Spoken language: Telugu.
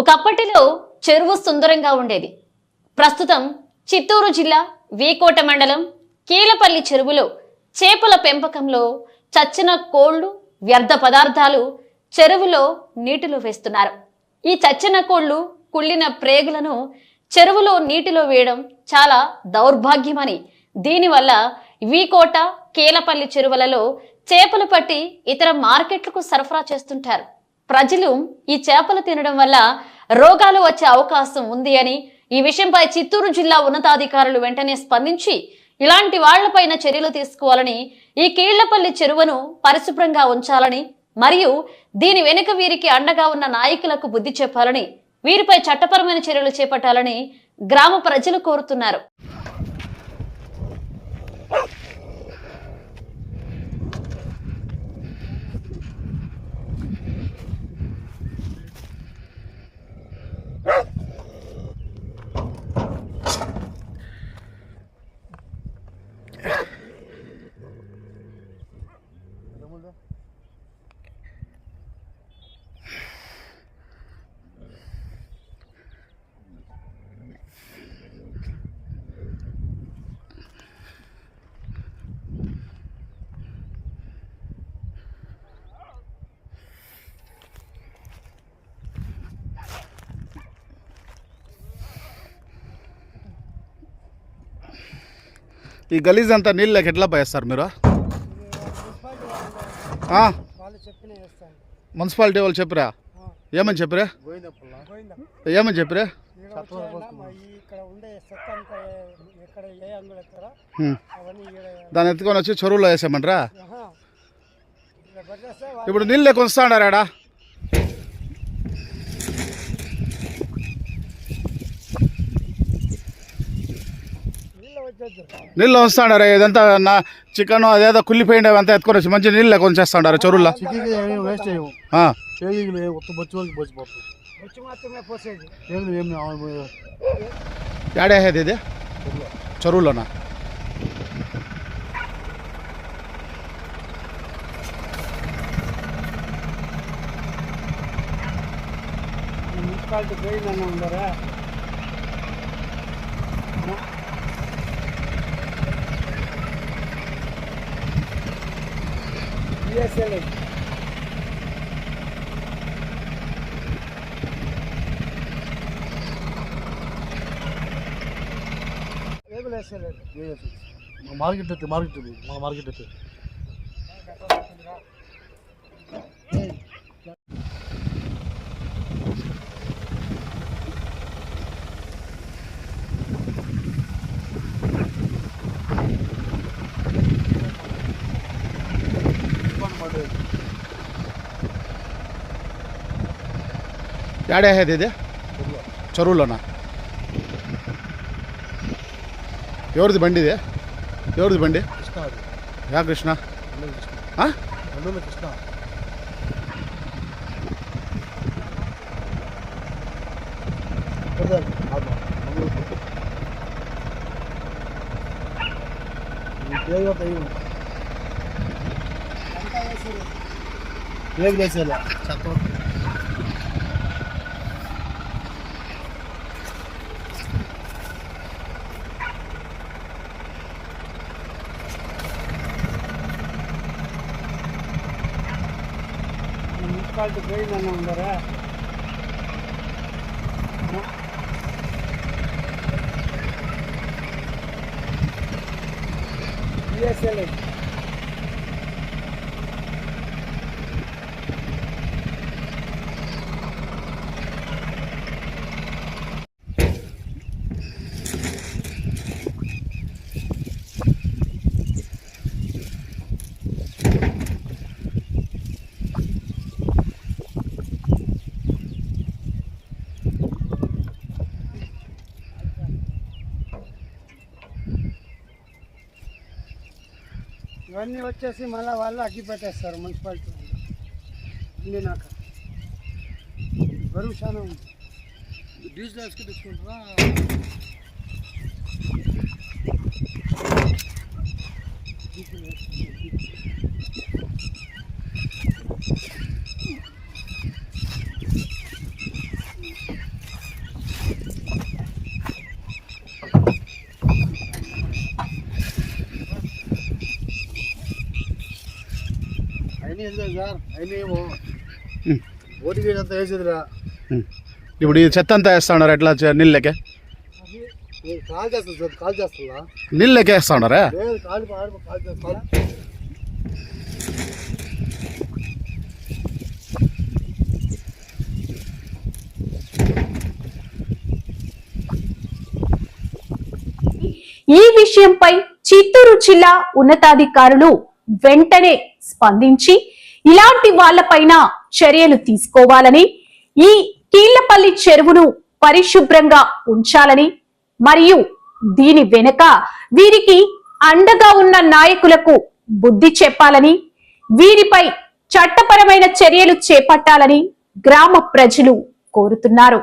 ఒకప్పటిలో చెరువు సుందరంగా ఉండేది. ప్రస్తుతం చిత్తూరు జిల్లా వీకోట మండలం కీలపల్లి చెరువులో చేపల పెంపకంలో చచ్చిన కోళ్ళు వ్యర్థ పదార్థాలు చెరువులో నీటిలో వేస్తున్నారు. ఈ చచ్చిన కోళ్ళు కుళ్ళిన ప్రేగులను చెరువులో నీటిలో వేయడం చాలా దౌర్భాగ్యమని దీనివల్ల వీకోట కీలపల్లి చెరువులలో చేపలు పట్టి ఇతర మార్కెట్లకు సరఫరా చేస్తుంటారు. ప్రజలు ఈ చేపలు తినడం వల్ల రోగాలు వచ్చే అవకాశం ఉంది అని ఈ విషయంపై చిత్తూరు జిల్లా ఉన్నతాధికారులు వెంటనే స్పందించి ఇలాంటి వాళ్ళపైన చర్యలు తీసుకోవాలని ఈ కీళ్ళపల్లి చెరువును పరిశుభ్రంగా ఉంచాలని మరియు దీని వెనుక వీరికి అండగా ఉన్న నాయకులకు బుద్ధి చెప్పాలని వీరిపై చట్టపరమైన చర్యలు చేపట్టాలని గ్రామ ప్రజలు కోరుతున్నారు. ఈ గలీజ్ అంతా నీళ్ళకి ఎట్లా పోయేస్తారు మీరు? మున్సిపాలిటీ వాళ్ళు చెప్పరా? ఏమని చెప్పరా? ఏమని చెప్పరా? దాన్ని ఎత్తుకొని వచ్చి చెరువులో వేసామంటారా ఇప్పుడు నీళ్ళు వస్తాడారు ఆడ? నీళ్ళు వచ్చేది నీళ్ళు వస్తాడారు ఇదంతా నా చికెన్ అదేదో కుళ్ళిపోయింది అంతా ఎత్తుకొని వచ్చి మంచి నీళ్ళు ఎక్కువ చేస్తాడారు చెరువులో చికెన్ ఏమి వేస్ట్ చేయము ఆ. చేగిలు ఒక్క బొచ్చు వరకు పోసిపోతాం వచ్చి మాత్రమే పోసేది చేగిలు ఏమి ఏడేది ఇది చెరువులోనా మున్సిపాలిటీ పోయిందన్న ఉందరా బిఎస్ఎల్ మార్కెట్ అయితే మార్కెట్ ఇది మన మార్కెట్ అయితే ಗಾಡಿ ಹೇದಿದೆ ಚರುಲನ? ಇವ್ರದ್ದು ಬಂಡಿದೆ ಇವ್ರದ್ದು ಬಂಡಿ? ಯಾ ಕೃಷ್ಣ? ಹಾಂ? ಕೃಷ್ಣ ಹೇಗಿದೆ ಸರ್? ಫಾಲ್ಟ್ ಬೇಡ ನಾನು ಅಂದರೆ ಬಿ ಎಸ್ ಎಲ್ ಐ ఇవన్నీ వచ్చేసి మళ్ళీ వాళ్ళు అగ్గి పెట్టేస్తారు మున్సిపాలిటీ ఉండినాక గరువు బరువు చాలా ఉంది డీజిల్ వేసుకుని తెచ్చుకుంటారా? సార్ అయినేమో ఉమ్. ఓటికి అంతా వేసేదిరా ఉమ్. ఇప్పుడు ఈ చెత్త అంతా వేస్తా ఉన్నారు ఎట్లా నీళ్ళకే? నేను కాల్ చేస్తాను సార్ కాల్ చేస్తున్నా నీళ్ళకే వేస్తా ఉన్నారా లేదు కాల్ ఆడ కాల్ చేస్తాను ఈ విషయంపై చిత్తూరు జిల్లా ఉన్నతాధికారులు వెంటనే స్పందించి ఇలాంటి వాళ్ళపైన చర్యలు తీసుకోవాలని ఈ కీళ్ళపల్లి చెరువును పరిశుభ్రంగా ఉంచాలని మరియు దీని వెనుక వీరికి అండగా ఉన్న నాయకులకు బుద్ధి చెప్పాలని వీరిపై చట్టపరమైన చర్యలు చేపట్టాలని గ్రామ ప్రజలు కోరుతున్నారు.